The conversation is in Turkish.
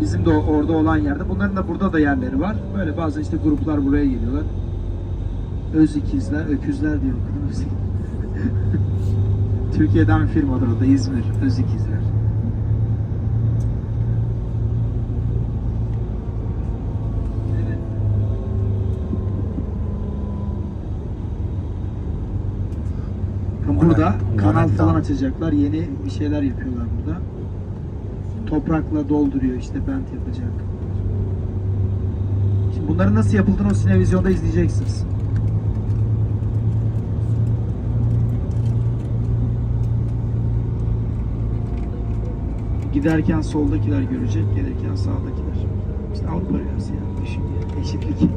Bizim de orada olan yerde. Bunların da burada da yerleri var. Böyle bazen işte gruplar buraya geliyorlar. Öz ikizler, öküzler diyor. Türkiye'den bir firmadır o da İzmir. Öz ikizler. Burada kanal falan açacaklar. Yeni bir şeyler yapıyorlar burada. Toprakla dolduruyor işte bent yapacak. Şimdi bunların nasıl yapıldığını o sinevizyonda izleyeceksiniz. Giderken soldakiler görecek, gelirken sağdakiler. İşte Avrupa rüyası ya, düşün ya, eşitlik.